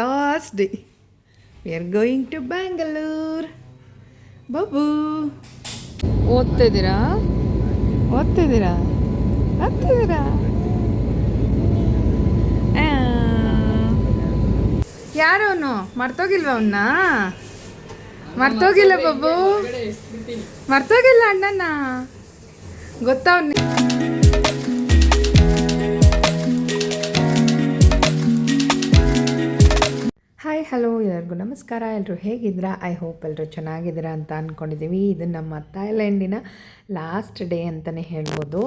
Last day we are going to Bangalore Babu ಓದ್ತಿದ್ದೀರಾ? ಓದ್ತಿದ್ದೀರಾ? ಓದ್ತಿದ್ದೀರಾ? ಯಾರು ಅವನು? ಮರ್ತೋಗಿಲ್ವ ಅವನ್ನ? ಮರ್ತೋಗಿಲ್ಲ ಬಾಬು. ಮರ್ತೋಗಿಲ್ಲ ಅಣ್ಣನ. ಗೊತ್ತಾ ಹಾಯ್ ಹಲೋ ಎಲ್ಲರಿಗೂ ನಮಸ್ಕಾರ. ಎಲ್ಲರೂ ಹೇಗಿದ್ದೀರಾ? ಐ ಹೋಪ್ ಎಲ್ಲರೂ ಚೆನ್ನಾಗಿದ್ದೀರಾ ಅಂತ ಅಂದ್ಕೊಂಡಿದ್ದೀವಿ ಇದು ನಮ್ಮ ಥೈಲ್ಯಾಂಡಿನ ಲಾಸ್ಟ್ ಡೇ ಅಂತಲೇ ಹೇಳ್ಬೋದು.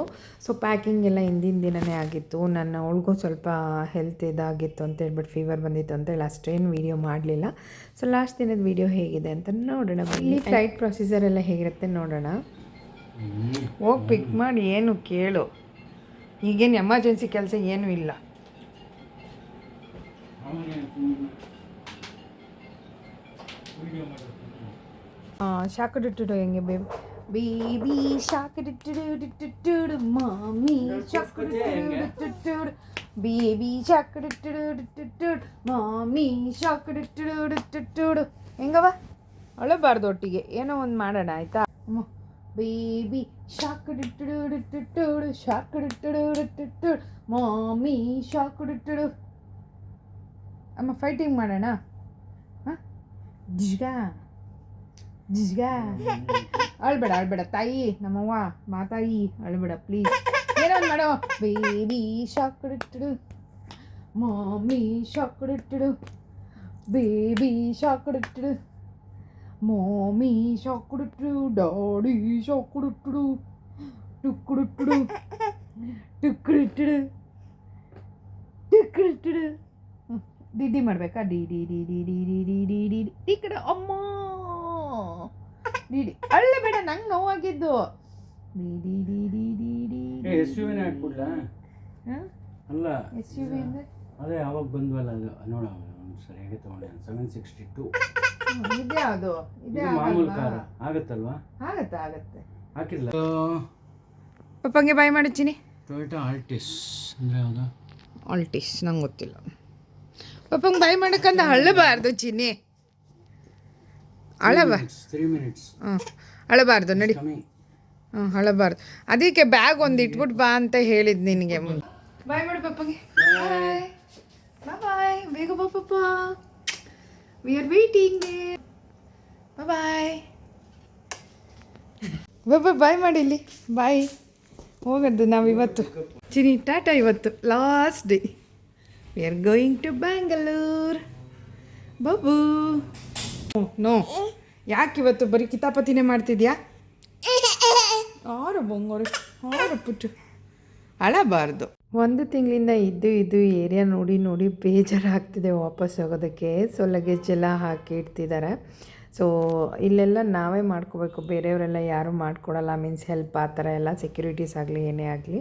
ಸೊ ಪ್ಯಾಕಿಂಗ್ ಎಲ್ಲ ಹಿಂದಿನ ದಿನವೇ ಆಗಿತ್ತು. ನನ್ನ ಅವಳಿಗೂ ಸ್ವಲ್ಪ ಹೆಲ್ತ್ ಇದಾಗಿತ್ತು ಅಂತ ಹೇಳ್ಬಿಟ್ಟು ಫೀವರ್ ಬಂದಿತ್ತು ಅಂತ ಹೇಳಿ ಅಷ್ಟೇನು ವೀಡಿಯೋ ಮಾಡಲಿಲ್ಲ. ಸೊ ಲಾಸ್ಟ್ ದಿನದ ವೀಡಿಯೋ ಹೇಗಿದೆ ಅಂತ ನೋಡೋಣ. ಇಲ್ಲಿ ಫ್ಲೈಟ್ ಪ್ರೊಸೀಜರ್ ಎಲ್ಲ ಹೇಗಿರುತ್ತೆ ನೋಡೋಣ. ಹೋಗಿ ಪಿಕ್ ಮಾಡಿ ಏನು ಕೇಳು. ಈಗೇನು ಎಮರ್ಜೆನ್ಸಿ ಕೆಲಸ ಏನೂ ಇಲ್ಲ. ಶಾಕ್ ಡಿಟ್ಟು ಹೆಂಗೆ baby baby shark doo doo mommy shark doo doo baby shark doo doo mommy shark doo doo ಹೆಂಗವ ಅಳಬಾರ್ದು ಒಟ್ಟಿಗೆ ಏನೋ ಒಂದು ಮಾಡೋಣ ಆಯಿತಾ baby shark doo doo shark doo doo mommy shark doo doo ಅಮ್ಮ ಫೈಟಿಂಗ್ ಮಾಡೋಣ ಜಿಜ್ಗಾ ಜಿಜ್ಗಾ ಅಳ್ಬೇಡ ಅಳ್ಬೇಡ ತಾಯಿ ನಮ್ಮವ್ವ ಮಾತಾಯಿ ಅಳ್ಬೇಡ ಪ್ಲೀಸ್ ಏನೋ ಮಾಡೋ baby shark doo doo mommy shark doo doo baby shark doo doo mommy shark doo doo daddy shark doo doo டுக்குடுட்டுடு டுக்குடுட்டுடு டுக்குடுட்டுடு ಡಿ ಡಿ ಮಾಡ್ಬೇಕಾ? ಡಿ ಡಿ ಡಿ ಡಿ ಡಿ ಡಿ ಡಿ ಡಿ ಡಿ ಡಿ ಈ ಕಡೆ ಅಮ್ಮ! ಡಿ ಡಿ ಅಳ್ಳೆ ಬೇಡ ನಂಗೆ ನೋವಾಗಿದ್ದು. ಡಿ ಡಿ ಡಿ ಡಿ ಡಿ ಡಿ ಎಸ್ ಯು ವಿನ ಹಾಕ್ಬಿಡ್ಲಾ ಅಲ್ಲ ಎಸ್ ಯು ವಿ ಅಂದರೆ? ಅದೇ ಯಾವಾಗ ಬಂದ್ವಲ್ಲ ಅದು. ನೋಡ ಸರಿ ಹೇಗೆ ತೊಗೊಂಡೆ ಸೆವೆನ್ ಸಿಕ್ಸ್ಟಿ ಟು ಇದೆ ಅದು. ಇದೆ ಇದು ಮಾಮೂಲು ಕಾರ. ಆಗತ್ತಲ್ವಾ? ಆಗತ್ತೆ ಆಗತ್ತೆ. ಹಾಕಿಲ್ಲ ಪಪ್ಪಂಗೆ ಬಾಯ್ ಮಾಡಿ ಟೊಯೋಟಾ ಆಲ್ಟಿಸ್ ಅಂದರೆ ಯಾವುದು? ಆಲ್ಟಿಸ್ ನಂಗೆ ಗೊತ್ತಿಲ್ಲ. ಪಪ್ಪಂಗೆ ಬಾಯ್ ಮಾಡಕ್ಕಂತ ಅಳಬಾರ್ದು ಚಿನ್ನಿ. ಅಳಬ ಹಾಂ ಅಳಬಾರ್ದು ನಡಿ. ಹಾಂ ಹ್ಞೂ ಅಳಬಾರ್ದು. ಅದಕ್ಕೆ ಬ್ಯಾಗ್ ಒಂದು ಇಟ್ಬಿಟ್ಟು ಬಾ ಅಂತ ಹೇಳಿದ್ ನಿನಗೆ. ಬಾಯ್ ಮಾಡು ಪಪ್ಪಗೆ ಬಾಯ್ ಬಾಯ್ ಬೇಗ ಬಾ ಪಪ್ಪ ವಿ ಆರ್ ವೇಟಿಂಗ್ ಬಾಯ್ ಬಾಬಾ ಬಾಯ್ ಮಾಡಿ ಇಲ್ಲಿ. ಬಾಯ್ ಹೋಗದ್ದು ನಾವು ಇವತ್ತು. ಚಿನಿ ಟಾಟಾ ಇವತ್ತು. Last day we are going to Bangalore Babu no ಯಾಕೆ ಇವತ್ತು ಬರೀ ಕಿತಾಪತಿನೇ ಮಾಡ್ತಿದ್ಯಾ? ಆರು ಬಂಗೋರು ಆರು ಪುಟ್ಟು. ಅಳಬಾರ್ದು. ಒಂದು ತಿಂಗಳಿಂದ ಇದ್ದು ಇದ್ದು ಏರಿಯಾ ನೋಡಿ ನೋಡಿ ಬೇಜಾರಾಗ್ತಿದೆ ವಾಪಸ್ ಹೋಗೋದಕ್ಕೆ. ಸೊ ಲಗೇಜ್ ಎಲ್ಲ ಹಾಕಿ ಇಡ್ತಿದ್ದಾರೆ. ಸೊ ಇಲ್ಲೆಲ್ಲ ನಾವೇ ಮಾಡ್ಕೋಬೇಕು. ಬೇರೆಯವರೆಲ್ಲ ಯಾರೂ ಮಾಡ್ಕೊಡಲ್ಲ. ಮೀನ್ಸ್ ಹೆಲ್ಪ್ ಆ ಥರ ಎಲ್ಲ ಸೆಕ್ಯೂರಿಟೀಸ್ ಆಗಲಿ, ಏನೇ ಆಗಲಿ,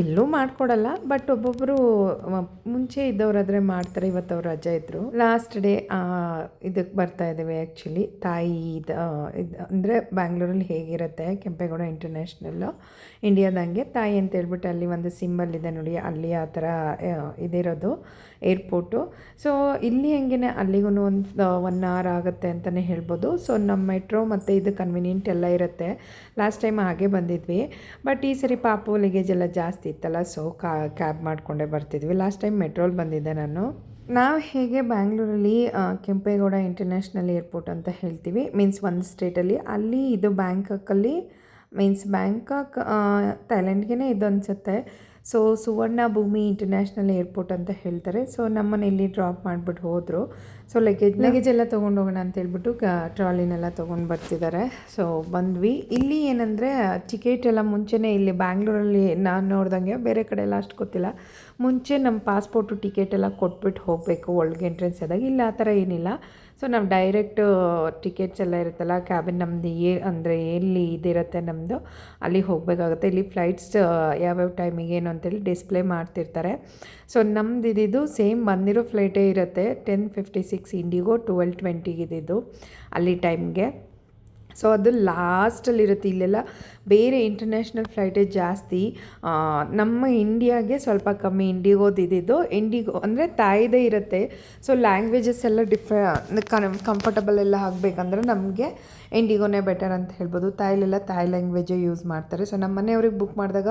ಎಲ್ಲೂ ಮಾಡ್ಕೊಡಲ್ಲ. ಬಟ್ ಒಬ್ಬೊಬ್ಬರು ಮುಂಚೆ ಇದ್ದವರಾದರೆ ಮಾಡ್ತಾರೆ. ಇವತ್ತು ಅವ್ರು ರಜೆ ಇದ್ದರು ಲಾಸ್ಟ್ ಡೇ ಇದಕ್ಕೆ ಬರ್ತಾ ಇದ್ದೇವೆ ಆ್ಯಕ್ಚುಲಿ ತಾಯಿ, ಇದು ಇದು, ಅಂದರೆ ಬ್ಯಾಂಗ್ಳೂರಲ್ಲಿ ಹೇಗಿರುತ್ತೆ? ಕೆಂಪೇಗೌಡ ಇಂಟರ್ನ್ಯಾಷನಲ್ಲು ಇಂಡಿಯಾದಂಗೆ ತಾಯಿ ಅಂತ ಹೇಳ್ಬಿಟ್ಟು ಅಲ್ಲಿ ಒಂದು ಸಿಂಬಲ್ ಇದೆ ನೋಡಿ. ಅಲ್ಲಿ ಆ ಥರ ಇದಿರೋದು ಏರ್ಪೋರ್ಟು ಸೊ ಇಲ್ಲಿ ಹೆಂಗೆ ಅಲ್ಲಿಗೂ ಒಂದು ಒನ್ ಅವರ್ ಆಗುತ್ತೆ ಅಂತಲೇ ಹೇಳ್ಬೋದು. ಸೊ ನಮ್ಮ ಮೆಟ್ರೋ ಮತ್ತು ಇದು ಕನ್ವಿನಿಯೆಂಟ್ ಎಲ್ಲ ಇರುತ್ತೆ. ಲಾಸ್ಟ್ ಟೈಮ್ ಹಾಗೆ ಬಂದಿದ್ವಿ. ಬಟ್ ಈ ಸರಿ ಪಾಪು ಲಗೇಜ್ ಎಲ್ಲ ಜಾಸ್ತಿ ಇತ್ತಲ್ಲ ಸೊ ಕ್ಯಾಬ್ ಮಾಡಿಕೊಂಡೇ ಬರ್ತಿದ್ವಿ. ಲಾಸ್ಟ್ ಟೈಮ್ ಮೆಟ್ರೋಲ್ ಬಂದಿದ್ದೆ ನಾನು. ನಾವು ಹೇಗೆ ಬ್ಯಾಂಗ್ಳೂರಲ್ಲಿ ಕೆಂಪೇಗೌಡ ಇಂಟರ್ನ್ಯಾಷನಲ್ ಏರ್ಪೋರ್ಟ್ ಅಂತ ಹೇಳ್ತೀವಿ. ಮೀನ್ಸ್ ಒಂದು ಸ್ಟೇಟಲ್ಲಿ ಅಲ್ಲಿ. ಇದು ಬ್ಯಾಂಕಾಕಲ್ಲಿ ಮೀನ್ಸ್ ಬ್ಯಾಂಕಾಕ್ ಥೈಲ್ಯಾಂಡ್ಗೆ ಇದು ಅನಿಸುತ್ತೆ ಸೊ ಸುವರ್ಣ ಭೂಮಿ ಇಂಟರ್ನ್ಯಾಷನಲ್ ಏರ್ಪೋರ್ಟ್ ಅಂತ ಹೇಳ್ತಾರೆ. ಸೊ ನಮ್ಮನ್ನ ಇಲ್ಲಿ ಡ್ರಾಪ್ ಮಾಡಿಬಿಟ್ಟು ಹೋದರು. ಸೊ ಲಗೇಜ್ ಲಗೇಜ್ ಎಲ್ಲ ತೊಗೊಂಡು ಹೋಗೋಣ ಅಂತ ಹೇಳ್ಬಿಟ್ಟು ಟ್ರಾಲಿನೆಲ್ಲ ತೊಗೊಂಡು ಬರ್ತಿದ್ದಾರೆ ಸೊ ಬಂದ್ವಿ. ಇಲ್ಲಿ ಏನಂದರೆ ಟಿಕೆಟ್ ಎಲ್ಲ ಮುಂಚೆನೇ ಇಲ್ಲಿ ಬ್ಯಾಂಗ್ಳೂರಲ್ಲಿ ನಾನು ನೋಡ್ದಂಗೆ, ಬೇರೆ ಕಡೆ ಎಲ್ಲ ಅಷ್ಟು ಗೊತ್ತಿಲ್ಲ. ಮುಂಚೆ ನಮ್ಮ ಪಾಸ್ಪೋರ್ಟು ಟಿಕೆಟ್ ಎಲ್ಲ ಕೊಟ್ಬಿಟ್ಟು ಹೋಗಬೇಕು, ಒಳಗೆ ಎಂಟ್ರೆನ್ಸ್ ಆದಾಗ ಇಲ್ಲ, ಆ ಥರ ಏನಿಲ್ಲ. ಸೊ ನಾವು ಡೈರೆಕ್ಟ್ ಟಿಕೆಟ್ಸ್ ಎಲ್ಲ ಇರುತ್ತಲ್ಲ ಕ್ಯಾಬಿನ್ ನಮ್ಮದು ಏ ಅಂದರೆ ಎಲ್ಲಿ ಇದಿರುತ್ತೆ ನಮ್ಮದು ಅಲ್ಲಿ ಹೋಗಬೇಕಾಗುತ್ತೆ. ಇಲ್ಲಿ ಫ್ಲೈಟ್ಸ್ ಯಾವ್ಯಾವ ಟೈಮಿಗೆ ಏನು ಅಂತೇಳಿ ಡಿಸ್ಪ್ಲೇ ಮಾಡ್ತಿರ್ತಾರೆ. ಸೊ ನಮ್ದು ಇದಿದ್ದು ಸೇಮ್ ಬಂದಿರೋ ಫ್ಲೈಟೇ ಇರುತ್ತೆ. Ten fifty six IndiGo twelve ಟ್ವೆಂಟಿಗೆ ಇದ್ದಿದ್ದು ಅಲ್ಲಿ ಟೈಮ್ಗೆ ಸೊ ಅದು ಲಾಸ್ಟಲ್ಲಿರುತ್ತೆ ಇಲ್ಲೆಲ್ಲ ಬೇರೆ ಇಂಟರ್ನ್ಯಾಷನಲ್ ಫ್ಲೈಟೇ ಜಾಸ್ತಿ ನಮ್ಮ ಇಂಡಿಯಾಗೆ ಸ್ವಲ್ಪ ಕಮ್ಮಿ ಇಂಡಿಗೋದು ಇದ್ದಿದ್ದು ಇಂಡಿಗೋ ಅಂದರೆ ತಾಯಿದೇ ಇರುತ್ತೆ. ಸೊ ಲ್ಯಾಂಗ್ವೇಜಸ್ ಎಲ್ಲ ಡಿಫ್ರೆ ಕಂಫರ್ಟಬಲ್ ಎಲ್ಲ ಆಗಬೇಕಂದ್ರೆ ನಮಗೆ ಇಂಡಿಗೋನೇ ಬೆಟರ್ ಅಂತ ಹೇಳ್ಬೋದು. ತಾಯಿಲೆಲ್ಲ ತಾಯಿ ಲ್ಯಾಂಗ್ವೇಜೇ ಯೂಸ್ ಮಾಡ್ತಾರೆ. ಸೊ ನಮ್ಮ ಮನೆಯವ್ರಿಗೆ ಬುಕ್ ಮಾಡಿದಾಗ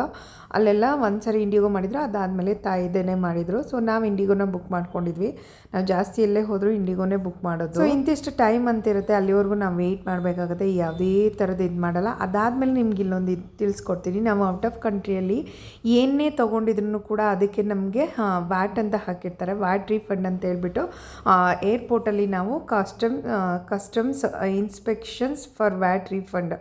ಅಲ್ಲೆಲ್ಲ ಒಂದು ಸರಿ ಇಂಡಿಗೋ ಮಾಡಿದ್ರು, ಅದಾದಮೇಲೆ ತಾಯಿದೇನೆ ಮಾಡಿದರು. ಸೊ ನಾವು ಇಂಡಿಗೋನ ಬುಕ್ ಮಾಡ್ಕೊಂಡಿದ್ವಿ. ನಾವು ಜಾಸ್ತಿ ಎಲ್ಲೇ ಹೋದರೂ ಇಂಡಿಗೋನೇ ಬುಕ್ ಮಾಡೋದು. ಸೊ ಇಂತಿಷ್ಟು ಟೈಮ್ ಅಂತಿರುತ್ತೆ. ಅಲ್ಲಿವರೆಗೂ ನಾವು ವೆಯ್ಟ್ ಮಾಡಬೇಕಾಗುತ್ತೆ. ಯಾವುದೇ ಥರದ ಇದು ಮಾಡಲ್ಲ. ಅದಾದಮೇಲೆ ನಿಮ್ಗೆ ಇಲ್ಲೊಂದು ಇದು ತಿಳಿಸ್ಕೊಡ್ತೀನಿ. ನಾವು ಔಟ್ ಆಫ್ ಕಂಟ್ರಿಯಲ್ಲಿ ಏನೇ ತೊಗೊಂಡಿದ್ರು ಕೂಡ ಅದಕ್ಕೆ ನಮಗೆ ವ್ಯಾಟ್ ಅಂತ ಹಾಕಿರ್ತಾರೆ. ವ್ಯಾಟ್ ರೀಫಂಡ್ ಅಂತ ಹೇಳ್ಬಿಟ್ಟು ಏರ್ಪೋರ್ಟಲ್ಲಿ ನಾವು custom customs inspections for VAT refund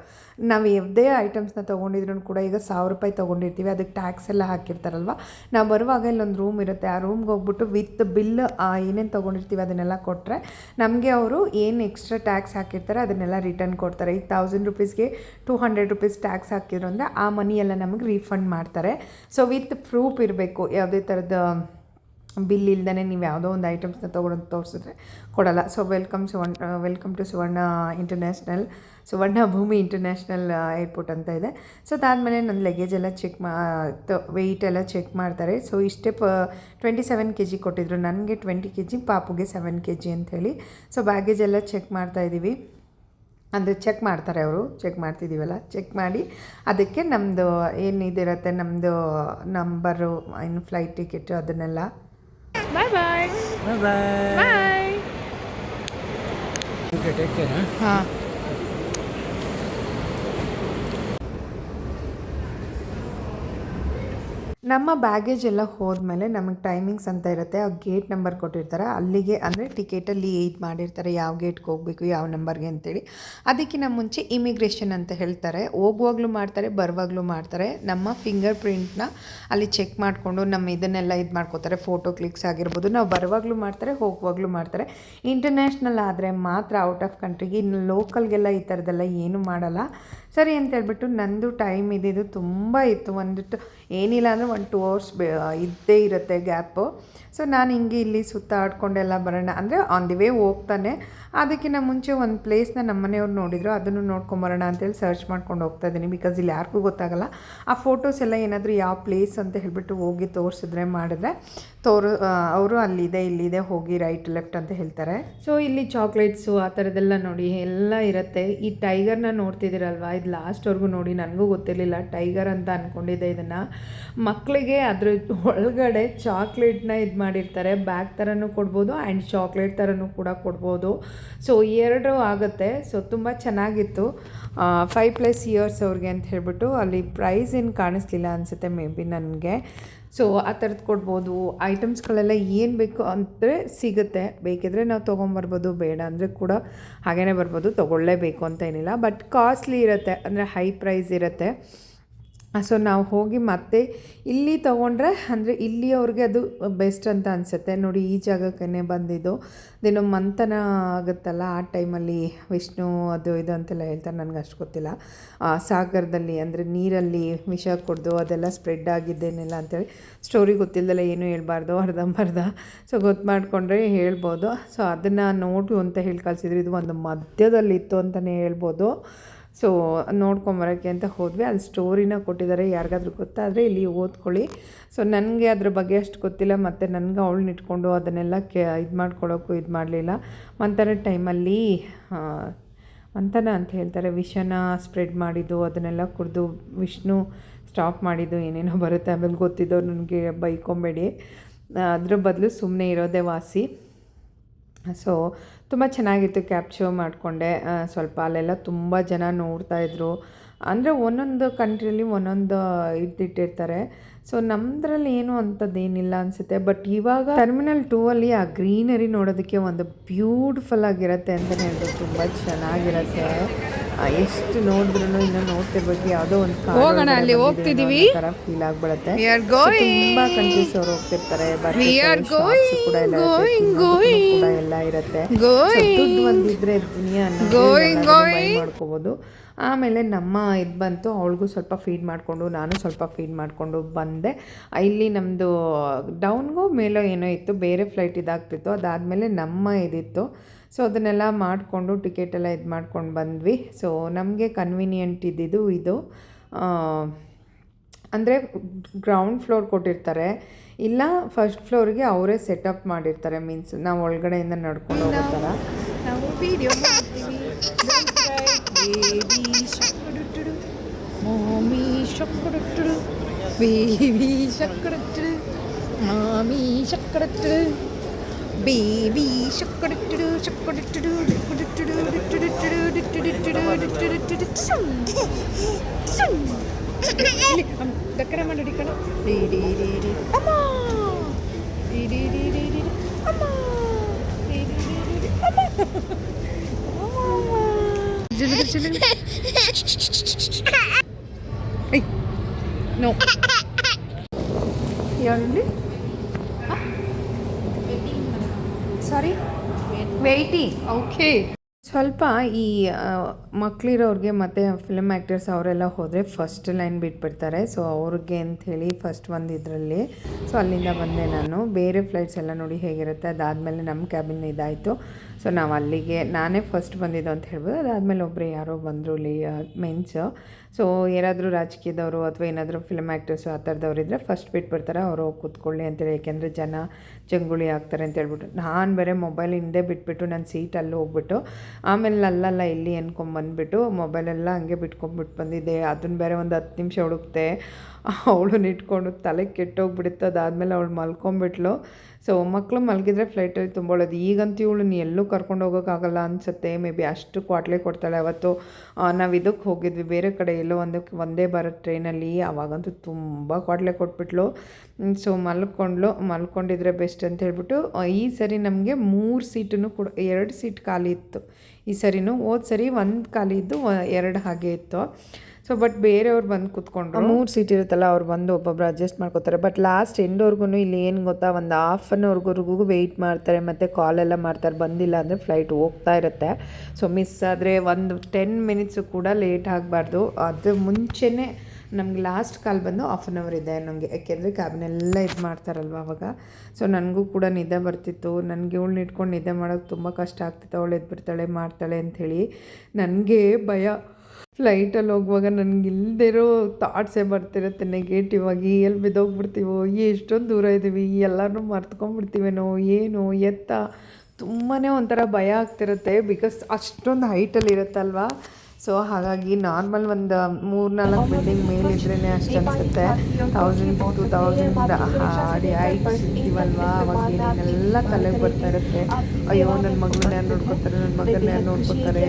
ನಾವು ಯಾವುದೇ ಐಟಮ್ಸ್ನ ತೊಗೊಂಡಿದ್ರು ಕೂಡ ಈಗ ಸಾವಿರ ರೂಪಾಯಿ ತೊಗೊಂಡಿರ್ತೀವಿ. ಅದಕ್ಕೆ ಟ್ಯಾಕ್ಸ್ ಎಲ್ಲ ಹಾಕಿರ್ತಾರಲ್ವ? ನಾವು ಬರುವಾಗ ಇಲ್ಲೊಂದು ರೂಮ್ ಇರುತ್ತೆ. ಆ ರೂಮ್ಗೆ ಹೋಗ್ಬಿಟ್ಟು ವಿತ್ ಬಿಲ್ ಏನೇನು ತೊಗೊಂಡಿರ್ತೀವಿ ಅದನ್ನೆಲ್ಲ ಕೊಟ್ಟರೆ ನಮಗೆ ಅವರು ಏನು ಎಕ್ಸ್ಟ್ರಾ ಟ್ಯಾಕ್ಸ್ ಹಾಕಿರ್ತಾರೆ ಅದನ್ನೆಲ್ಲ ರಿಟರ್ನ್ ಕೊಡ್ತಾರೆ. ಈಗ ತೌಸಂಡ್ ರುಪೀಸ್ಗೆ ಟೂ ಹಂಡ್ರೆಡ್ ರುಪೀಸ್ ಟ್ಯಾಕ್ಸ್ ಹಾಕಿದ್ರು ಅಂದರೆ ಆ ಮನಿ ಎಲ್ಲ ನಮಗೆ ರೀಫಂಡ್ ಮಾಡ್ತಾರೆ. ಸೊ ವಿತ್ ಪ್ರೂಫ್ ಇರಬೇಕು, ಯಾವುದೇ ಥರದ ಬಿಲ್ ಇಲ್ದೇ ನೀವು ಯಾವುದೋ ಒಂದು ಐಟಮ್ಸ್ನ ತೊಗೊಂಡು ತೋರಿಸಿದ್ರೆ ಕೊಡಲ್ಲ. So welcome Suvarna welcome to Suvarna international Suvarnabhumi international airport ಅಂತ ಇದೆ. ಸೊ ಅದಾದಮೇಲೆ ನನ್ನ ಲಗೇಜ್ ಎಲ್ಲ ಚೆಕ್ ಮಾ ವೆಯ್ಟ್ ಎಲ್ಲ ಚೆಕ್ ಮಾಡ್ತಾರೆ. ಸೊ ಇಷ್ಟೇ ಪ ಟ್ವೆಂಟಿ ಸೆವೆನ್ ಕೆ ಜಿ ಕೊಟ್ಟಿದ್ರು. ನನಗೆ ಟ್ವೆಂಟಿ ಕೆ ಜಿ ಪಾಪುಗೆ ಸೆವೆನ್ ಕೆ ಜಿ ಅಂಥೇಳಿ ಸೊ ಬ್ಯಾಗೇಜ್ ಎಲ್ಲ ಚೆಕ್ ಮಾಡ್ತಾ ಇದ್ದೀವಿ. ಅಂದರೆ ಚೆಕ್ ಮಾಡ್ತಾರೆ ಅವರು. ಚೆಕ್ ಮಾಡ್ತಿದ್ದೀವಲ್ಲ? ಚೆಕ್ ಮಾಡಿ. ಅದಕ್ಕೆ ನಮ್ಮದು ಏನಿದಿರುತ್ತೆ ನಮ್ಮದು ನಂಬರು ಇನ್ನು ಫ್ಲೈಟ್ ಟಿಕೆಟು ಅದನ್ನೆಲ್ಲ Bye-bye. Bye-bye. Bye. Okay, take care. Huh? ನಮ್ಮ ಬ್ಯಾಗೇಜ್ ಎಲ್ಲ ಹೋದ್ಮೇಲೆ ನಮಗೆ ಟೈಮಿಂಗ್ಸ್ ಅಂತ ಇರುತ್ತೆ. ಆ ಗೇಟ್ ನಂಬರ್ ಕೊಟ್ಟಿರ್ತಾರೆ. ಅಲ್ಲಿಗೆ ಅಂದರೆ ಟಿಕೆಟಲ್ಲಿ ಇದು ಮಾಡಿರ್ತಾರೆ. ಯಾವ ಗೇಟ್ಗೆ ಹೋಗಬೇಕು, ಯಾವ ನಂಬರ್ಗೆ ಅಂತೇಳಿ. ಅದಕ್ಕಿಂತ ಮುಂಚೆ ಇಮಿಗ್ರೇಷನ್ ಅಂತ ಹೇಳ್ತಾರೆ. ಹೋಗುವಾಗಲೂ ಮಾಡ್ತಾರೆ, ಬರುವಾಗಲೂ ಮಾಡ್ತಾರೆ. ನಮ್ಮ ಫಿಂಗರ್ ಪ್ರಿಂಟ್ನ ಅಲ್ಲಿ ಚೆಕ್ ಮಾಡಿಕೊಂಡು ನಮ್ಮ ಇದನ್ನೆಲ್ಲ ಇದು ಮಾಡ್ಕೋತಾರೆ. ಫೋಟೋ ಕ್ಲಿಕ್ಸ್ ಆಗಿರ್ಬೋದು. ನಾವು ಬರುವಾಗಲೂ ಮಾಡ್ತಾರೆ, ಹೋಗುವಾಗಲೂ ಮಾಡ್ತಾರೆ. ಇಂಟರ್ನ್ಯಾಷ್ನಲ್ ಆದರೆ ಮಾತ್ರ ಔಟ್ ಆಫ್ ಕಂಟ್ರಿಗೆ ಇನ್ನು ಲೋಕಲ್ಗೆಲ್ಲ ಈ ಥರದ್ದೆಲ್ಲ ಏನೂ ಮಾಡಲ್ಲ. ಸರಿ ಅಂತ ಹೇಳ್ಬಿಟ್ಟು ನಂದು ಟೈಮ್ ಇದ್ದಿದ್ದು ತುಂಬ ಇತ್ತು. ಒಂದಿಟ್ಟು ಏನಿಲ್ಲ ಅಂದರೆ ಒಂದು ಟೂ ಅವರ್ಸ್ ಬೆ ಇದ್ದೇ ಇರುತ್ತೆ ಗ್ಯಾಪು ಸೊ ನಾನು ಹಿಂಗೆ ಇಲ್ಲಿ ಸುತ್ತಾಡ್ಕೊಂಡೆಲ್ಲ ಬರೋಣ. ಅಂದರೆ ಆನ್ ದಿ ವೇ ಹೋಗ್ತಾನೆ. ಅದಕ್ಕಿಂತ ಮುಂಚೆ ಒಂದು ಪ್ಲೇಸ್ನ ನಮ್ಮ ಮನೆಯವ್ರು ನೋಡಿದ್ರು. ಅದನ್ನು ನೋಡ್ಕೊಂಬರೋಣ ಅಂತೇಳಿ ಸರ್ಚ್ ಮಾಡ್ಕೊಂಡು ಹೋಗ್ತಾ ಇದ್ದೀನಿ. ಬಿಕಾಸ್ ಇಲ್ಲಿ ಯಾರಿಗೂ ಗೊತ್ತಾಗಲ್ಲ. ಆ ಫೋಟೋಸ್ ಎಲ್ಲ ಏನಾದರೂ ಯಾವ ಪ್ಲೇಸ್ ಅಂತ ಹೇಳಿಬಿಟ್ಟು ಹೋಗಿ ತೋರಿಸಿದ್ರೆ ಮಾಡಿದ್ರೆ ತೋರು ಅವರು ಅಲ್ಲಿದೆ, ಇಲ್ಲಿದೆ, ಹೋಗಿ ರೈಟ್ ಲೆಫ್ಟ್ ಅಂತ ಹೇಳ್ತಾರೆ. ಸೊ ಇಲ್ಲಿ ಚಾಕ್ಲೇಟ್ಸು ಆ ಥರದ್ದೆಲ್ಲ ನೋಡಿ ಎಲ್ಲ ಇರುತ್ತೆ. ಈ ಟೈಗರ್ನ ನೋಡ್ತಿದ್ದೀರಲ್ವಾ? ಇದು ಲಾಸ್ಟ್ವರೆಗೂ ನೋಡಿ ನನಗೂ ಗೊತ್ತಿರಲಿಲ್ಲ. ಟೈಗರ್ ಅಂತ ಅಂದ್ಕೊಂಡಿದ್ದೆ ಇದನ್ನು. ಮಕ್ಕಳಿಗೆ ಅದ್ರ ಒಳಗಡೆ ಚಾಕ್ಲೇಟ್ನ ಇದು ಮಾಡಿರ್ತಾರೆ, ಬ್ಯಾಗ್ ಥರನೂ ಕೊಡ್ಬೋದು ಆ್ಯಂಡ್ ಚಾಕ್ಲೇಟ್ ಥರನೂ ಕೂಡ ಕೊಡ್ಬೋದು. ಸೊ ಎರಡು ಆಗುತ್ತೆ. ಸೊ ತುಂಬ ಚೆನ್ನಾಗಿತ್ತು. ಫೈವ್ ಪ್ಲಸ್ ಇಯರ್ಸ್ ಅವ್ರಿಗೆ ಅಂತ ಹೇಳ್ಬಿಟ್ಟು ಅಲ್ಲಿ ಪ್ರೈಸ್ ಏನು ಕಾಣಿಸ್ಲಿಲ್ಲ ಅನಿಸುತ್ತೆ ಮೇ ಬಿ ನನಗೆ. ಸೊ ಆ ಥರದ್ದು ಕೊಡ್ಬೋದು. ಐಟಮ್ಸ್ಗಳೆಲ್ಲ ಏನು ಬೇಕು ಅಂದರೆ ಸಿಗುತ್ತೆ. ಬೇಕಿದ್ರೆ ನಾವು ತೊಗೊಂಬರ್ಬೋದು, ಬೇಡ ಅಂದರೆ ಕೂಡ ಹಾಗೇ ಬರ್ಬೋದು. ತೊಗೊಳ್ಳೇಬೇಕು ಅಂತ ಏನಿಲ್ಲ. ಬಟ್ ಕಾಸ್ಟ್ಲಿ ಇರುತ್ತೆ. ಅಂದರೆ ಹೈ ಪ್ರೈಸ್ ಇರುತ್ತೆ. ಸೊ ನಾವು ಹೋಗಿ ಮತ್ತೆ ಇಲ್ಲಿ ತೊಗೊಂಡ್ರೆ ಅಂದರೆ ಇಲ್ಲಿ ಅವ್ರಿಗೆ ಅದು ಬೆಸ್ಟ್ ಅಂತ ಅನಿಸುತ್ತೆ. ನೋಡಿ, ಈ ಜಾಗಕ್ಕೇ ಬಂದಿದ್ದು. ದಿನ ಮಂಥನ ಆಗುತ್ತಲ್ಲ, ಆ ಟೈಮಲ್ಲಿ ವಿಷ್ಣು ಅದು ಇದು ಅಂತೆಲ್ಲ ಹೇಳ್ತಾರೆ, ನನಗೆ ಅಷ್ಟು ಗೊತ್ತಿಲ್ಲ. ಸಾಗರದಲ್ಲಿ ಅಂದರೆ ನೀರಲ್ಲಿ ವಿಷ ಕೊಡ್ದು ಅದೆಲ್ಲ ಸ್ಪ್ರೆಡ್ ಆಗಿದ್ದೇನೆಲ್ಲ ಅಂತೇಳಿ ಸ್ಟೋರಿ ಗೊತ್ತಿಲ್ಲದಲ್ಲ ಏನೂ ಹೇಳ್ಬಾರ್ದು, ಅರ್ಧಂಬರ್ಧ. ಸೊ ಗೊತ್ತು ಮಾಡಿಕೊಂಡ್ರೆ ಹೇಳ್ಬೋದು. ಸೊ ಅದನ್ನು ನೋಡು ಅಂತ ಹೇಳಿ ಕಳಿಸಿದ್ರು. ಇದು ಒಂದು ಮಧ್ಯದಲ್ಲಿತ್ತು ಅಂತಲೇ ಹೇಳ್ಬೋದು. ಸೊ ನೋಡ್ಕೊಂಬರೋಕ್ಕೆ ಅಂತ ಹೋದ್ವಿ. ಅಲ್ಲಿ ಸ್ಟೋರಿನ ಕೊಟ್ಟಿದ್ದಾರೆ. ಯಾರಿಗಾದ್ರೂ ಗೊತ್ತಾದರೆ ಇಲ್ಲಿ ಓದ್ಕೊಳ್ಳಿ. ಸೊ, ನನಗೆ ಅದ್ರ ಬಗ್ಗೆ ಅಷ್ಟು ಗೊತ್ತಿಲ್ಲ. ಮತ್ತು ನನಗೆ ಅವಳನ್ನ ಇಟ್ಕೊಂಡು ಅದನ್ನೆಲ್ಲ ಕೆ, ಇದು ಮಾಡ್ಕೊಳ್ಳೋಕ್ಕೂ ಇದು ಮಾಡಲಿಲ್ಲ. ಮಂಥನ ಟೈಮಲ್ಲಿ ಮಂಥನ ಅಂತ ಹೇಳ್ತಾರೆ. ವಿಷನ ಸ್ಪ್ರೆಡ್ ಮಾಡಿದ್ದು, ಅದನ್ನೆಲ್ಲ ಕುಡಿದು ವಿಷ್ಣು ಸ್ಟಾಪ್ ಮಾಡಿದ್ದು ಏನೇನೋ ಬರುತ್ತೆ. ಆಮೇಲೆ ಗೊತ್ತಿದ್ದವ್ರು ನನಗೆ ಬೈಕೊಂಬೇಡಿ. ಅದ್ರ ಬದಲು ಸುಮ್ಮನೆ ಇರೋದೇ ವಾಸಿ. ಸೊ ತುಂಬ ಚೆನ್ನಾಗಿತ್ತು ಕ್ಯಾಪ್ಚರ್ ಮಾಡಿಕೊಂಡೆ. ಸ್ವಲ್ಪ ಅಲ್ಲೆಲ್ಲ ತುಂಬ ಜನ ನೋಡ್ತಾ ಇದ್ರು. ಅಂದರೆ ಒಂದೊಂದು ಕಂಟ್ರಿಯಲ್ಲಿ ಒಂದೊಂದು ಇದ್ದಿಟ್ಟಿರ್ತಾರೆ ಸೊ ನಮ್ಮದ್ರಲ್ಲಿ ಏನು ಅಂಥದ್ದೇನಿಲ್ಲ ಅನಿಸುತ್ತೆ. ಬಟ್ ಇವಾಗ ಟರ್ಮಿನಲ್ ಟೂ ಅಲ್ಲಿ ಆ ಗ್ರೀನರಿ ನೋಡೋದಕ್ಕೆ ಒಂದು ಬ್ಯೂಟಿಫುಲ್ ಆಗಿರುತ್ತೆ ಅಂತಲೇ ಹೇಳ್ಬೋದು. ತುಂಬ ಚೆನ್ನಾಗಿರುತ್ತೆ. ಎಷ್ಟು ನೋಡಿದ್ರು ಇನ್ನು ನೋಡ್ತಿರ್ಬೇಕು ಯಾವುದೋ ಒಂದು ಹೋಗೋಣ, ಅಲ್ಲಿ ಹೋಗ್ತಿದೀವಿ. ಫೀಲ್ ಆಗ್ಬಿಡತ್ತೆ. ತುಂಬಾ ಕಂಟ್ರೀಸ್ ಅವ್ರು ಹೋಗ್ತಿರ್ತಾರೆ. ಕೂಡ ಎಲ್ಲ ಎಲ್ಲ ಇರುತ್ತೆ. ದುಡ್ಡು ಒಂದಿದ್ರೆ ದುನಿಯಾ ಮಾಡ್ಕೋಬಹುದು ಆಮೇಲೆ ನಮ್ಮ ಇದು ಬಂತು ಅವಳಿಗೂ ಸ್ವಲ್ಪ ಫೀಡ್ ಮಾಡಿಕೊಂಡು ನಾನು ಸ್ವಲ್ಪ ಫೀಡ್ ಮಾಡಿಕೊಂಡು ಬಂದೆ. ಇಲ್ಲಿ ನಮ್ಮದು ಡೌನ್ಗೂ ಮೇಲೋ ಏನೋ ಇತ್ತು ಬೇರೆ ಫ್ಲೈಟ್ ಇದಾಗ್ತಿತ್ತು. ಅದಾದಮೇಲೆ ನಮ್ಮ ಇದಿತ್ತು. ಸೊ ಅದನ್ನೆಲ್ಲ ಮಾಡಿಕೊಂಡು ಟಿಕೆಟ್ ಎಲ್ಲ ಇದು ಮಾಡ್ಕೊಂಡು ಬಂದ್ವಿ. ಸೊ ನಮಗೆ ಕನ್ವೀನಿಯೆಂಟ್ ಇದ್ದಿದ್ದು ಇದು. ಅಂದರೆ ಗ್ರೌಂಡ್ ಫ್ಲೋರ್ ಕೊಟ್ಟಿರ್ತಾರೆ. ಇಲ್ಲ ಫಸ್ಟ್ ಫ್ಲೋರ್ಗೆ ಅವರೇ ಸೆಟಪ್ ಮಾಡಿರ್ತಾರೆ ಮೀನ್ಸ್ ನಾವು ಒಳಗಡೆಯಿಂದ ನಡ್ಕೊಂಡು ಹೋಗೋ ಥರ. ನಾವು ವಿಡಿಯೋ ಮಾಡ್ತೀವಿ. ಬೇಬಿ ಮಾಮಿ ಬೇಬಿ ಶಕ್ಕಡುಟ್ಟುಡು ಮಾಮಿ ಶಕ್ಕಡುಟ್ಟುಡು ಬೇಬಿ ಶಕ್ಕಡುಟ್ಟುಡು ಶಕ್ಕಡುಟ್ಟುಡು ಡಿಕ್ಕುಡುಟ್ಟುಡು ಡಿಟ್ಟುಡುಟ್ಟುಡು ಡಿಟ್ಟುಡುಟ್ಟುಡು ಡಿಟ್ಟುಡುಟ್ಟುಡು ಸುಮ್ ಸುಮ್ ಇಲ್ಲಿ ಅಮ್, ದಕ್ಕನ ಮಾಡು ಡಿಕ್ಕಣ ಡಿ ಡಿ ಡಿ ಡಿ ಅಮ್ಮ ಡಿ ಡಿ ಡಿ ಡಿ ಡಿ ಅಮ್ಮ ಡಿ ಡಿ ಡಿ ಡಿ ಡಿ ಅಮ್ಮ ಜಿಲುಗು ಜಿಲುಗು ಏಯ್ ನೋ ಹೇಳಿ ಸಾರಿ ವೆಯ್ಟಿಂಗ್ ಓಕೆ ಸ್ವಲ್ಪ ಈ ಮಕ್ಕಳಿರೋರಿಗೆ ಮಕ್ಳಿರೋರಿಗೆ ಮತ್ತು ಫಿಲ್ಮ್ ಆ್ಯಕ್ಟರ್ಸ್ ಅವರೆಲ್ಲ ಹೋದರೆ ಫಸ್ಟ್ ಲೈನ್ ಬಿಟ್ಬಿಡ್ತಾರೆ. ಸೊ ಅವ್ರಿಗೆ ಅಂಥೇಳಿ ಫಸ್ಟ್ ಒಂದು ಇದರಲ್ಲಿ. ಸೊ ಅಲ್ಲಿಂದ ಬಂದೆ ನಾನು. ಬೇರೆ ಫ್ಲೈಟ್ಸ್ ಎಲ್ಲ ನೋಡಿ ಹೇಗಿರುತ್ತೆ. ಅದಾದಮೇಲೆ ನಮ್ಮ ಕ್ಯಾಬಿನ್ ಇದಾಯಿತು. ಸೊ ನಾವು ಅಲ್ಲಿಗೆ ನಾನೇ ಫಸ್ಟ್ ಬಂದಿದ್ದು ಅಂತ ಹೇಳ್ಬೋದು. ಅದಾದಮೇಲೆ ಒಬ್ಬರು ಯಾರೋ ಬಂದರು ಇಲ್ಲಿ ಮೆನ್ಸ್ ಸೊ ಯಾರಾದರೂ ರಾಜಕೀಯದವರು ಅಥವಾ ಏನಾದರೂ ಫಿಲ್ಮ್ ಆ್ಯಕ್ಟರ್ಸು ಆ ಥರದವ್ರು ಇದ್ದರೆ ಫಸ್ಟ್ ಬಿಟ್ಬಿಡ್ತಾರೆ ಅವರು ಹೋಗಿ ಕೂತ್ಕೊಳ್ಳಿ ಅಂತೇಳಿ ಏಕೆಂದರೆ ಜನ ಜಂಗುಳಿ ಆಗ್ತಾರೆ ಅಂತ ಹೇಳ್ಬಿಟ್ಟು. ನಾನು ಬೇರೆ ಮೊಬೈಲ್ ಹಿಂದೆ ಬಿಟ್ಬಿಟ್ಟು ನನ್ನ ಸೀಟ್ ಅಲ್ಲಿ ಹೋಗ್ಬಿಟ್ಟು, ಆಮೇಲೆ ಅಲ್ಲಲ್ಲ ಇಲ್ಲಿ ಅನ್ಕೊಂಬಂದ್ಬಿಟ್ಟು ಮೊಬೈಲೆಲ್ಲ ಹಂಗೆ ಬಿಟ್ಕೊಂಡ್ಬಿಟ್ಟು ಬಂದಿದ್ದೆ. ಅದನ್ನ ಬೇರೆ ಒಂದು ಹತ್ತು ನಿಮಿಷ ಹುಡುಕ್ತೆ ಅವಳನ್ನ ಇಟ್ಕೊಂಡು ತಲೆ ಕೆಟ್ಟೋಗ್ಬಿಡುತ್ತೆ. ಅದಾದಮೇಲೆ ಅವಳು ಮಲ್ಕೊಂಬಿಟ್ಲು. ಸೊ ಮಕ್ಕಳು ಮಲಗಿದ್ರೆ ಫ್ಲೈಟಲ್ಲಿ ತುಂಬ ಒಳ್ಳೇದು. ಈಗಂತೂ ಇವಳನ್ನ ಎಲ್ಲೂ ಕರ್ಕೊಂಡು ಹೋಗೋಕ್ಕಾಗಲ್ಲ ಅನಿಸುತ್ತೆ. ಮೇ ಬಿ ಅಷ್ಟು ಕ್ವಾಟ್ಲೆ ಕೊಡ್ತಾಳೆ ಅವತ್ತು. ನಾವು ಇದಕ್ಕೆ ಹೋಗಿದ್ವಿ. ಬೇರೆ ಕಡೆ ಎಲ್ಲೋ ಒಂದಕ್ಕೆ ಒಂದೇ ಬರೋ ಟ್ರೈನಲ್ಲಿ ಅವಾಗಂತೂ ತುಂಬ ಕ್ವಾಟ್ಲೆ ಕೊಟ್ಬಿಟ್ಲು. ಸೊ ಮಲ್ಕೊಂಡ್ಲು. ಮಲ್ಕೊಂಡಿದ್ರೆ ಬೆಸ್ಟ್ ಅಂತ ಹೇಳ್ಬಿಟ್ಟು ಈ ಸರಿ ನಮಗೆ ಮೂರು ಸೀಟನ್ನು ಕೂಡ, ಎರಡು ಸೀಟ್ ಖಾಲಿ ಇತ್ತು. ಈ ಸರಿನೂ ಹೋದ ಸರಿ ಒಂದು ಖಾಲಿ ಇದ್ದು ಎರಡು ಹಾಗೆ ಇತ್ತು. ಸೊ ಬಟ್ ಬೇರೆಯವ್ರು ಬಂದು ಕೂತ್ಕೊಂಡ್ರು. ಮೂರು ಸೀಟ್ ಇರುತ್ತಲ್ಲ, ಅವ್ರು ಬಂದು ಒಬ್ಬೊಬ್ರು ಅಡ್ಜಸ್ಟ್ ಮಾಡ್ಕೋತಾರೆ. ಬಟ್ ಲಾಸ್ಟ್ ಎಂಡ್ವರೆಗೂ ಇಲ್ಲಿ ಏನು ಗೊತ್ತಾ, ಒಂದು ಹಾಫ್ ಅನ್ ಅವರ್ವರೆಗೂ ವೆಯ್ಟ್ ಮಾಡ್ತಾರೆ, ಮತ್ತು ಎಲ್ಲ ಮಾಡ್ತಾರೆ. ಬಂದಿಲ್ಲ ಅಂದರೆ ಫ್ಲೈಟ್ ಹೋಗ್ತಾ ಇರುತ್ತೆ. ಸೊ ಮಿಸ್ ಆದರೆ ಒಂದು ಟೆನ್ ಮಿನಿಟ್ಸು ಕೂಡ ಲೇಟ್ ಆಗಬಾರ್ದು. ಅದು ಮುಂಚೆನೇ ನಮ್ಗೆ ಲಾಸ್ಟ್ ಕಾಲ್ ಬಂದು ಹಾಫ್ ಆನ್ ಅವರ್ ಇದೆ ನನಗೆ ಯಾಕೆಂದರೆ ಕ್ಯಾಬ್ನೆಲ್ಲ ಇದು ಮಾಡ್ತಾರಲ್ವ ಅವಾಗ. ಸೊ ನನಗೂ ಕೂಡ ನಿದ್ದೆ ಬರ್ತಿತ್ತು. ನನಗೆ ಇವಳನ್ನ ಇಟ್ಕೊಂಡು ನಿದ್ದೆ ಮಾಡೋಕ್ಕೆ ತುಂಬ ಕಷ್ಟ ಆಗ್ತಿತ್ತು. ಅವಳು ಎದ್ಬಿಡ್ತಾಳೆ, ಮಾಡ್ತಾಳೆ ಅಂಥೇಳಿ. ನನಗೆ ಭಯ. ಫ್ಲೈಟಲ್ಲಿ ಹೋಗುವಾಗ ನನಗೆ ಇರೋ ಥಾಟ್ಸೇ ಬರ್ತಿರುತ್ತೆ. ನೆಗೆಟಿವ್ ಆಗಿ ಎಲ್ಲಿ ಬಿದ್ದೋಗ್ಬಿಡ್ತೀವೋ, ಎಷ್ಟೊಂದು ದೂರ ಇದ್ದೀವಿ ಎಲ್ಲರೂ ಮರ್ತ್ಕೊಂಡ್ಬಿಡ್ತೀವೇನೋ, ಏನು, ಎತ್ತ. ತುಂಬಾ ಒಂಥರ ಭಯ ಆಗ್ತಿರುತ್ತೆ. ಬಿಕಾಸ್ ಅಷ್ಟೊಂದು ಹೈಟಲ್ಲಿ ಇರುತ್ತಲ್ವಾ? ಸೊ ಹಾಗಾಗಿ ನಾರ್ಮಲ್ ಒಂದು ಮೂರು ನಾಲ್ಕು ಬಿಲ್ಡಿಂಗ್ ಮೇಲಿದ್ರೇ ಅಷ್ಟು ಅನಿಸುತ್ತೆ. ತೌಸಂಡ್ ಟು ತೌಸಂಡ್ ಹಾಡಿ ಹೈಟ್ಸ್ ಇದ್ದೀವಲ್ವಾ ಅವಾಗ ಏನೇನೆಲ್ಲ ತಲೆಗೆ ಬರ್ತಾ ಇರುತ್ತೆ. ಅಯ್ಯೋ ನನ್ನ ಮಗಳನ್ನ ಯಾರು ನೋಡ್ಕೊತಾರೆ? ನನ್ನ ಮಗನ ಯಾರು ನೋಡ್ಕೊತಾರೆ?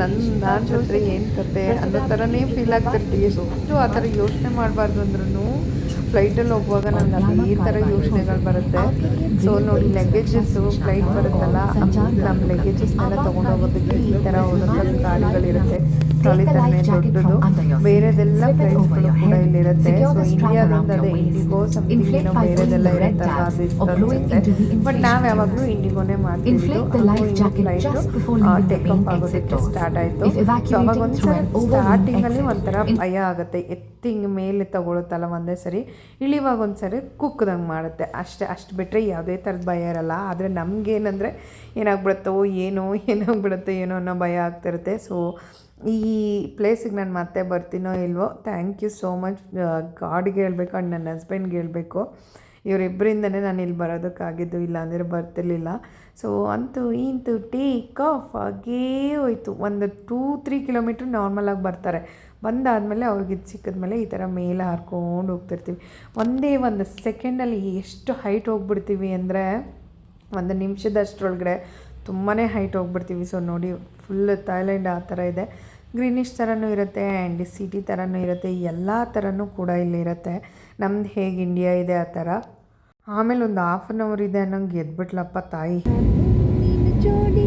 ನನ್ನ ನಾನು ಜೊತೆ ಏನು ಕತೆ ಅನ್ನೋ ಥರನೇ ಫೀಲ್ ಆಗ್ತಿರ್ತೀವಿ. ಸೊ ಆ ಥರ ಯೋಚನೆ ಮಾಡಬಾರ್ದು ಅಂದ್ರೂ ಫ್ಲೈಟಲ್ಲಿ ಹೋಗುವಾಗ ನನಗೆ ಈ ಥರ ಯೋಚನೆಗಳು ಬರುತ್ತೆ. ಸೊ ನೋಡಿ, ಲಗೇಜಸ್ಸು, ಫ್ಲೈಟ್ ಬರುತ್ತಲ್ಲ, ನಮ್ಮ ಲಗೇಜಸ್ನೆಲ್ಲ ತೊಗೊಂಡೋಗೋದಕ್ಕೆ ಈ ಥರ ಒಂದೊಂದು ಗಾಡಿಗಳಿರುತ್ತೆ. ಥರನೇ ದೊಡ್ಡದು ಬೇರೆದೆಲ್ಲ ಫ್ಲೈಟ್ಸ್ಗಳು ಕೂಡ ಇಲ್ಲಿರುತ್ತೆ ಸೊ ಇಂಡಿಯಾದಿಂದ ಅದೇ ಇಂಡಿಗೋ ಸಮಥಿಂಗ್ ಏನೋ ಬೇರೆದೆಲ್ಲ ಇರುತ್ತಲ್ಲ ಅದು ಬಟ್ ನಾವು ಯಾವಾಗಲೂ ಇಂಡಿಗೋನೇ ಮಾಡ್ತೀವಿ ಟೇಕ್ ಟೇಕಪ್ ಆಗೋದಕ್ಕೆ ಸ್ಟಾರ್ಟ್ ಆಯಿತು. ಸೊ ಅವಾಗ ಒಂದು ಸ್ಟಾರ್ಟಿಂಗಲ್ಲಿ ಒಂಥರ ಭಯ ಆಗುತ್ತೆ. ಎತ್ತಿ ಹಿಂಗೆ ಮೇಲೆ ತಗೊಳುತ್ತಲ್ಲ ಒಂದೇ ಸರಿ. ಇಳಿವಾಗ ಒಂದ್ಸರಿ ಕುಕ್ಕದಂಗೆ ಮಾಡುತ್ತೆ. ಅಷ್ಟೇ ಅಷ್ಟು ಬಿಟ್ಟರೆ ಯಾವುದೇ ಥರದ ಭಯ ಇರಲ್ಲ. ಆದರೆ ನಮಗೇನಂದರೆ ಏನಾಗ್ಬಿಡುತ್ತೋ ಏನೋ ಏನಾಗ್ಬಿಡುತ್ತೋ ಏನೋ ಅನ್ನೋ ಭಯ ಆಗ್ತಿರುತ್ತೆ. ಸೊ ಈ ಪ್ಲೇಸಿಗೆ ನಾನು ಮತ್ತೆ ಬರ್ತೀನೋ ಇಲ್ವೋ ಥ್ಯಾಂಕ್ ಯು ಸೋ ಮಚ್ ಗಾಡ್ಗೆ ಹೇಳ್ಬೇಕು ಆ್ಯಂಡ್ ನನ್ನ ಹಸ್ಬೆಂಡ್ಗೆ ಹೇಳಬೇಕು. ಇವರಿಬ್ಬರಿಂದನೇ ನಾನು ಇಲ್ಲಿ ಬರೋದಕ್ಕಾಗಿದ್ದು ಇಲ್ಲ ಅಂದರೆ ಬರ್ತಿರ್ಲಿಲ್ಲ. ಸೊ ಅಂತೂ ಇಂತೂ ಟೇಕ್ ಆಫ್ ಆಗೇ ಹೋಯಿತು. ಒಂದು ಟೂ ತ್ರೀ ಕಿಲೋಮೀಟ್ರ್ ನಾರ್ಮಲಾಗಿ ಬರ್ತಾರೆ. ಬಂದಾದಮೇಲೆ ಅವ್ರಿಗೆ ಇದು ಸಿಕ್ಕಿದ್ಮೇಲೆ ಈ ಥರ ಮೇಲೆ ಹಾರ್ಕೊಂಡು ಹೋಗ್ತಿರ್ತೀವಿ. ಒಂದೇ ಒಂದು ಸೆಕೆಂಡಲ್ಲಿ ಎಷ್ಟು ಹೈಟ್ ಹೋಗ್ಬಿಡ್ತೀವಿ ಅಂದರೆ, ಒಂದು ನಿಮಿಷದಷ್ಟರೊಳಗಡೆ ತುಂಬಾ ಹೈಟ್ ಹೋಗ್ಬಿಡ್ತೀವಿ. ಸೊ ನೋಡಿ ಫುಲ್ ಥೈಲ್ಯಾಂಡ್ ಆ ಥರ ಇದೆ. ಗ್ರೀನಿಶ್ ಥರನೂ ಇರುತ್ತೆ ಆ್ಯಂಡ್ ಸಿಟಿ ಥರನೂ ಇರುತ್ತೆ, ಎಲ್ಲ ಥರನೂ ಕೂಡ ಇಲ್ಲಿರುತ್ತೆ ನಮ್ದು ಹೇಗೆ ಇಂಡಿಯಾ ಇದೆ ಆ ಥರ. ಆಮೇಲೆ ಒಂದು ಹಾಫ್ ಆನ್ ಅವರ್ ಇದೆ ಅನ್ನೋಂಗೆ ಎದ್ಬಿಟ್ಲಪ್ಪ ತಾಯಿ. ಜೋಡಿ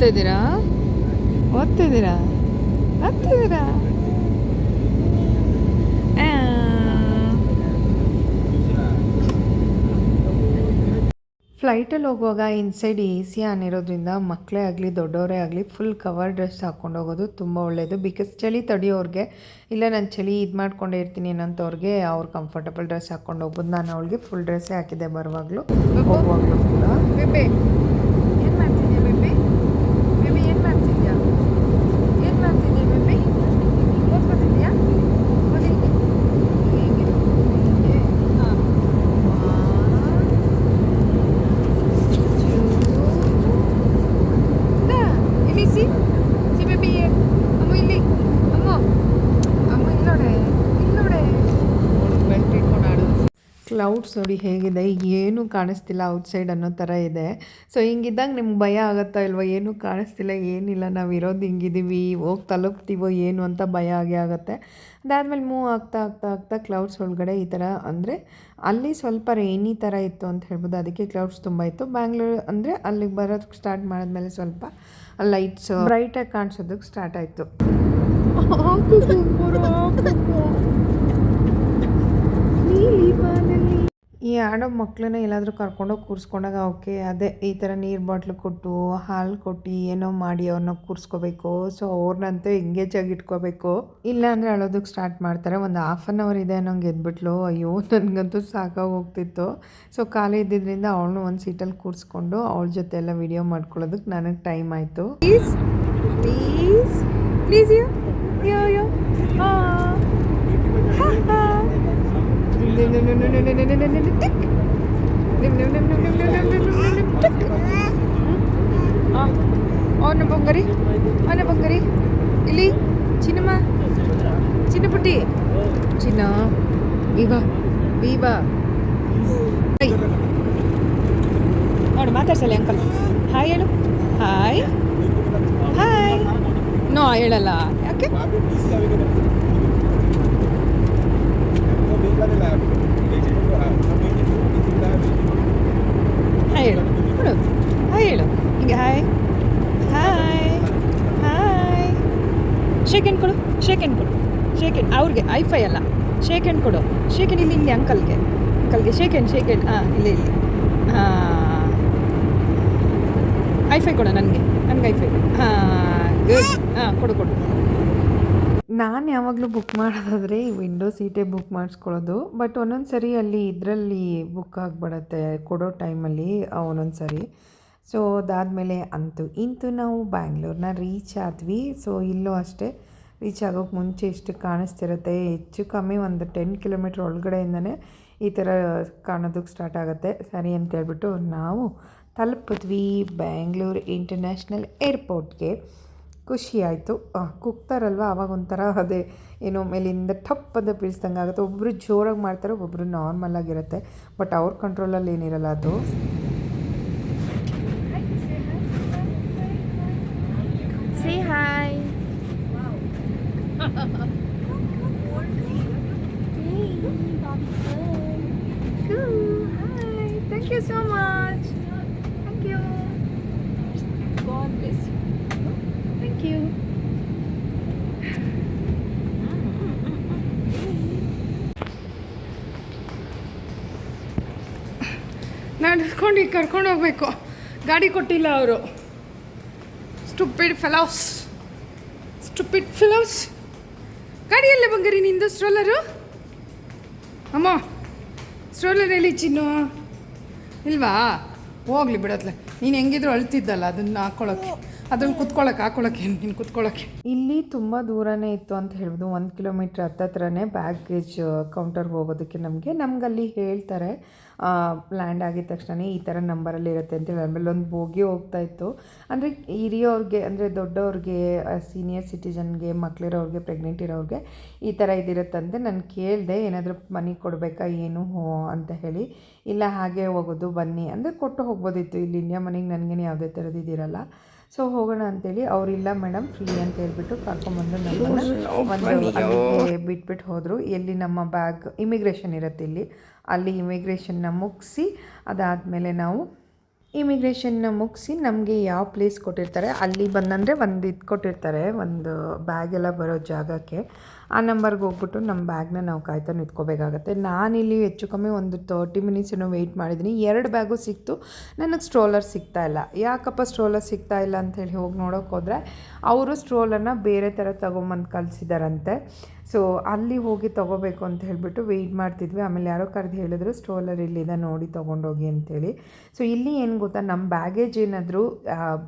ಓದ್ತಿದ್ದೀರಾ? ಓದ್ತಿದ್ದೀರಾ? ಓದ್ತಿದ್ದೀರಾ? ಆ. ಫ್ಲೈಟಲ್ಲಿ ಹೋಗುವಾಗ ಇನ್ಸೈಡ್ ಎ ಸಿ ಆನ್ ಇರೋದ್ರಿಂದ ಮಕ್ಕಳೇ ಆಗಲಿ ದೊಡ್ಡವರೇ ಆಗಲಿ ಫುಲ್ ಕವರ್ ಡ್ರೆಸ್ ಹಾಕ್ಕೊಂಡು ಹೋಗೋದು ತುಂಬ ಒಳ್ಳೆಯದು ಬಿಕಾಸ್ ಚಳಿ ತಡೆಯೋರಿಗೆ ಇಲ್ಲ ನಾನು ಚಳಿ ಇದು ಮಾಡ್ಕೊಂಡೇ ಇರ್ತೀನಿ ಅನ್ನೋಂಥವ್ರಿಗೆ ಅವ್ರು ಕಂಫರ್ಟಬಲ್ ಡ್ರೆಸ್ ಹಾಕ್ಕೊಂಡು ಹೋಗ್ಬೋದು. ನಾನು ಅವಳಿಗೆ ಫುಲ್ ಡ್ರೆಸ್ಸೇ ಹಾಕಿದ್ದೆ ಬರುವಾಗಲೂ. ಹೋಗುವಾಗಲೂ ಕೂಡ ಬೇಬೆ ಏನು ಮಾಡ್ತಿದ್ಯಾ ಬೇಬೆ ಬೇಬಿ ಏನು ಮಾಡ್ತಿದ್ಯಾ ಏನು ಮಾಡ್ತಿದ್ಯಾ ಬೇಬಿ ಓದ್ಕೊತಿದ್ಯಾ ಓದಿ ಹೇಗೆ ಹೀಗೆ ಹಾಂ ಇಲ್ಲಿ ಸಿ ಸಿ ಬೇಬಿ ಅಮ್ಮ ಇಲ್ಲಿ ಅಮ್ಮ ಅಮ್ಮ ಇಲ್ಲೋಡೆ ಇಲ್ಲೋಡೆ ಬೆಲ್ಟ್ ಇಟ್ಕೊಂಡು ಆಡೋದು ಕ್ಲೌಡ್ಸ್ ನೋಡಿ ಹೇಗಿದೆ, ಏನೂ ಕಾಣಿಸ್ತಿಲ್ಲ ಔಟ್ಸೈಡ್ ಅನ್ನೋ ಥರ ಇದೆ. ಸೊ ಹಿಂಗಿದ್ದಾಗ ನಿಮ್ಗೆ ಭಯ ಆಗುತ್ತಾ ಇಲ್ವೋ, ಏನೂ ಕಾಣಿಸ್ತಿಲ್ಲ, ಏನಿಲ್ಲ, ನಾವು ಇರೋದು ಹಿಂಗಿದ್ದೀವಿ ಹೋಗಿ ತಲುಪ್ತೀವೋ, ಏನು ಅಂತ ಭಯ ಆಗೇ ಆಗುತ್ತೆ. ಅದಾದಮೇಲೆ ಮೂವ್ ಆಗ್ತಾ ಆಗ್ತಾ ಆಗ್ತಾ ಕ್ಲೌಡ್ಸ್ ಒಳಗಡೆ ಈ ಥರ ಅಂದರೆ ಅಲ್ಲಿ ಸ್ವಲ್ಪ ರೈನಿ ಥರ ಇತ್ತು ಅಂತ ಹೇಳ್ಬೋದು. ಅದಕ್ಕೆ ಕ್ಲೌಡ್ಸ್ ತುಂಬ ಇತ್ತು. ಬ್ಯಾಂಗ್ಳೂರು ಅಂದರೆ ಅಲ್ಲಿಗೆ ಬರೋದಕ್ಕೆ ಸ್ಟಾರ್ಟ್ ಮಾಡಿದ್ಮೇಲೆ ಸ್ವಲ್ಪ ಲೈಟ್ಸ್ ಬ್ರೈಟಾಗಿ ಕಾಣಿಸೋದಕ್ಕೆ ಸ್ಟಾರ್ಟ್ ಆಯಿತು. ಈ ಆಡೋ ಮಕ್ಕಳನ್ನ ಎಲ್ಲಾದರೂ ಕರ್ಕೊಂಡೋಗಿ ಕೂರಿಸ್ಕೊಂಡಾಗ ಅವಕ್ಕೆ ಅದೇ ಈ ಥರ ನೀರು ಬಾಟ್ಲು ಕೊಟ್ಟು, ಹಾಲು ಕೊಟ್ಟು ಏನೋ ಮಾಡಿ ಅವ್ರನ್ನ ಕೂರಿಸ್ಕೋಬೇಕು. ಸೊ ಅವ್ರನ್ನಂತೂ ಎಂಗೇಜ್ ಆಗಿ ಇಟ್ಕೋಬೇಕು. ಇಲ್ಲ ಅಂದರೆ ಅಳೋದಕ್ಕೆ ಸ್ಟಾರ್ಟ್ ಮಾಡ್ತಾರೆ. ಒಂದು ಹಾಫ್ ಆನ್ ಅವರ್ ಇದೆ ಅನ್ನೋಂಗೆ ಎದ್ಬಿಟ್ಲು. ಅಯ್ಯೋ, ನನಗಂತೂ ಸಾಕಾಗಿ ಹೋಗ್ತಿತ್ತು ಸೊ ಖಾಲಿ ಇದ್ದಿದ್ದರಿಂದ ಅವಳನ್ನೂ ಒಂದು ಸೀಟಲ್ಲಿ ಕೂರಿಸ್ಕೊಂಡು ಅವಳ ಜೊತೆ ಎಲ್ಲ ವಿಡಿಯೋ ಮಾಡ್ಕೊಳ್ಳೋದಕ್ಕೆ ನನಗೆ ಟೈಮ್ ಆಯಿತು. Please please please yo yo you. అవును పొంగరి అవును పొంగరి ఇల్లి చిన్నమ్మా చిన్న పుట్టి చిన్న ఇవా ఇవా అవును మాట్లాడలే అంకల్ ಹಾಯ್ ಹೇಳು ಹಾಯ್ ಹಾಯ್ ನೋ ಹೇಳಲ್ಲ ಯಾಕೆ ಇಲ್ಲಿ ಅಂಕಲ್ಗೆ ಅಂಕಲ್ಗೆ ಶೇಕ್ ಹ್ಯಾಂಡ್ ಶೇಕ್ ಹಾಂ ಇಲ್ಲಿ ಇಲ್ಲಿ. ಹಾಂ ಐಫೈ ಕೊಡು ನನಗೆ ನನಗೆ ಐಫೈ ಹಾಂ ಗುಡ್ ಹಾಂ ಕೊಡು ಕೊಡು. ನಾನು ಯಾವಾಗಲೂ ಬುಕ್ ಮಾಡೋದಾದರೆ ವಿಂಡೋ ಸೀಟೇ ಬುಕ್ ಮಾಡಿಸ್ಕೊಳ್ಳೋದು. ಬಟ್ ಒಂದೊಂದು ಸರಿ ಅಲ್ಲಿ ಇದರಲ್ಲಿ ಬುಕ್ ಆಗಿಬಿಡತ್ತೆ ಕೊಡೋ ಟೈಮಲ್ಲಿ ಒಂದೊಂದು ಸರಿ ಸೊ ಅದಾದಮೇಲೆ ಅಂತೂ, ಇಂತೂ ನಾವು ಬ್ಯಾಂಗ್ಳೂರ್ನ ರೀಚ್ ಆದ್ವಿ. ಸೊ ಇಲ್ಲೂ ಅಷ್ಟೇ. ರೀಚ್ ಆಗೋಕ್ಕೆ ಮುಂಚೆ ಇಷ್ಟು ಕಾಣಿಸ್ತಿರುತ್ತೆ. ಹೆಚ್ಚು ಕಮ್ಮಿ ಒಂದು ಟೆನ್ ಕಿಲೋಮೀಟ್ರ್ ಒಳಗಡೆಯಿಂದನೇ ಈ ಥರ ಕಾಣೋದಕ್ಕೆ ಸ್ಟಾರ್ಟ್ ಆಗುತ್ತೆ. ಸರಿ ಅಂತ ಹೇಳ್ಬಿಟ್ಟು ನಾವು ತಲುಪಿದ್ವಿ ಬ್ಯಾಂಗ್ಳೂರು ಇಂಟರ್ನ್ಯಾಷನಲ್ ಏರ್ಪೋರ್ಟ್ಗೆ. ಖುಷಿಯಾಯಿತು ಕುಕ್ತಾರಲ್ವ ಆವಾಗ ಒಂಥರ ಅದೇ ಏನೋ ಮೇಲಿಂದ ಟಪ್ ಅಂತ ಬೀಳ್ಸ್ದಂಗೆ ಆಗುತ್ತೆ. ಒಬ್ಬರು ಜೋರಾಗಿ ಮಾಡ್ತಾರೆ ಒಬ್ಬರು ನಾರ್ಮಲ್ ಆಗಿರುತ್ತೆ. ಬಟ್ ಅವ್ರ ಕಂಟ್ರೋಲಲ್ಲಿ ಏನಿರಲ್ಲ ಅದು. ನಡೆಸ್ಕೊಂಡು ಈಗ ಕರ್ಕೊಂಡು ಹೋಗ್ಬೇಕು. ಗಾಡಿ ಕೊಟ್ಟಿಲ್ಲ ಅವರು. ಸ್ಟುಪಿಡ್ ಫೆಲೌಸ್ ಸ್ಟುಪಿಡ್ ಫೆಲೌಸ್ ಗಾಡಿಯಲ್ಲೇ ಬಂಗಾರಿ ನಿಂದು ಸ್ಟ್ರೋಲರು ಅಮ್ಮ ಸ್ಟ್ರೋಲರ್ ಎಲ್ಲಿ ಚಿನ್ನು? ಇಲ್ವಾ? ಹೋಗ್ಲಿ ಬಿಡತ್ಲೆ. ನೀನು ಹೆಂಗಿದ್ರು ಅಳ್ತಿದ್ದಲ್ಲ ಅದನ್ನ ಹಾಕ್ಕೊಳಕ್ಕೆ ಅದ್ರಲ್ಲಿ ಕುತ್ಕೊಳಕ್ಕೆ ಹಾಕೊಳ್ಳೋಕೆ ನೀನು ಕುತ್ಕೊಳಕ್ಕೆ? ಇಲ್ಲಿ ತುಂಬ ದೂರನೇ ಇತ್ತು ಅಂತ ಹೇಳ್ಬೋದು. ಒಂದು ಕಿಲೋಮೀಟ್ರ್ ಹತ್ತತ್ರನೇ ಬ್ಯಾಗೇಜ್ ಕೌಂಟರ್ಗೆ ಹೋಗೋದಕ್ಕೆ ನಮಗೆ. ನಮ್ಗೆ ಅಲ್ಲಿ ಹೇಳ್ತಾರೆ ಲ್ಯಾಂಡ್ ಆಗಿದ ತಕ್ಷಣ ಈ ಥರ ನಂಬರಲ್ಲಿ ಇರುತ್ತೆ ಅಂತೇಳಿ ಆಮೇಲೆ ಒಂದು ಬೋಗಿ ಹೋಗ್ತಾ ಇತ್ತು. ಅಂದರೆ ಹಿರಿಯವ್ರಿಗೆ, ಅಂದರೆ ದೊಡ್ಡವ್ರಿಗೆ ಸೀನಿಯರ್ ಸಿಟಿಜನ್ಗೆ ಮಕ್ಳಿರೋರಿಗೆ ಪ್ರೆಗ್ನೆಂಟ್ ಇರೋರಿಗೆ ಈ ಥರ ಇದಿರುತ್ತಂತೆ ನಾನು ಕೇಳಿದೆ. ಏನಾದರೂ ಮನಿ ಕೊಡಬೇಕಾ, ಏನು ಅಂತ ಹೇಳಿ. ಇಲ್ಲ, ಹಾಗೆ ಹೋಗೋದು, ಬನ್ನಿ. ಅಂದರೆ ಕೊಟ್ಟು ಹೋಗ್ಬೋದಿತ್ತು. ಇಲ್ಲಿ ಇಂಡಿಯಾ ಮನೆಗೆ ನನಗೇನು ಯಾವುದೇ ಥರದ್ದು ಇದಿರಲ್ಲ. ಸೊ ಹೋಗೋಣ ಅಂತೇಳಿ ಅವರಿಲ್ಲ ಮೇಡಮ್ ಫ್ರೀ ಅಂತ ಹೇಳ್ಬಿಟ್ಟು ಕರ್ಕೊಂಬಂದು ನಮ್ಮನ್ನ. ಒಂದು ಅಲ್ಲಿಗೆ ಬಿಟ್ಬಿಟ್ಟು ಹೋದರು. ಎಲ್ಲಿ ನಮ್ಮ ಬ್ಯಾಗ್ ಇಮಿಗ್ರೇಷನ್ ಇರುತ್ತೆ ಇಲ್ಲಿ. ಅಲ್ಲಿ ಇಮಿಗ್ರೇಷನ್ನ ಮುಗಿಸಿ ಅದಾದಮೇಲೆ ನಾವು ಇಮಿಗ್ರೇಷನ್ನ ಮುಗಿಸಿ ನಮಗೆ ಯಾವ ಪ್ಲೇಸ್ ಕೊಟ್ಟಿರ್ತಾರೆ ಅಲ್ಲಿ ಬಂದಂದರೆ ಒಂದು ಇದು ಕೊಟ್ಟಿರ್ತಾರೆ ಒಂದು ಬ್ಯಾಗೆಲ್ಲ ಬರೋ ಜಾಗಕ್ಕೆ. ಆ ನಂಬರ್ಗೆ ಹೋಗ್ಬಿಟ್ಟು ನಮ್ಮ ಬ್ಯಾಗ್ನ ನಾವು ಕಾಯ್ತಾ ನಿಂತ್ಕೋಬೇಕಾಗತ್ತೆ. ನಾನಿಲ್ಲಿ ಹೆಚ್ಚು ಕಮ್ಮಿ ಒಂದು ತರ್ಟಿ ಮಿನಿಟ್ಸ್ ಏನೋ ವೆಯ್ಟ್ ಮಾಡಿದ್ದೀನಿ. ಎರಡು ಬ್ಯಾಗು ಸಿಕ್ತು. ನನಗೆ ಸ್ಟ್ರೋಲರ್ ಸಿಗ್ತಾ ಇಲ್ಲ. ಯಾಕಪ್ಪ ಸ್ಟ್ರೋಲರ್ ಸಿಗ್ತಾ ಇಲ್ಲ ಅಂತೇಳಿ ಹೋಗಿ ನೋಡೋಕೆ ಹೋದರೆ, ಅವರು ಸ್ಟ್ರೋಲರ್ನ ಬೇರೆ ಥರ ತೊಗೊಂಬಂದು ಕಳಿಸಿದಾರಂತೆ. ಸೊ ಅಲ್ಲಿ ಹೋಗಿ ತೊಗೋಬೇಕು ಅಂತ ಹೇಳಿಬಿಟ್ಟು ವೆಯ್ಟ್ ಮಾಡ್ತಿದ್ವಿ. ಆಮೇಲೆ ಯಾರೋ ಕರೆದು ಹೇಳಿದ್ರು ಸ್ಟೋಲರ್ ಇಲ್ಲಿದೆ, ನೋಡಿ ತೊಗೊಂಡೋಗಿ ಅಂತೇಳಿ. ಸೊ ಇಲ್ಲಿ ಏನು ಗೊತ್ತಾ ನಮ್ಮ ಬ್ಯಾಗೇಜ್ ಏನಾದರೂ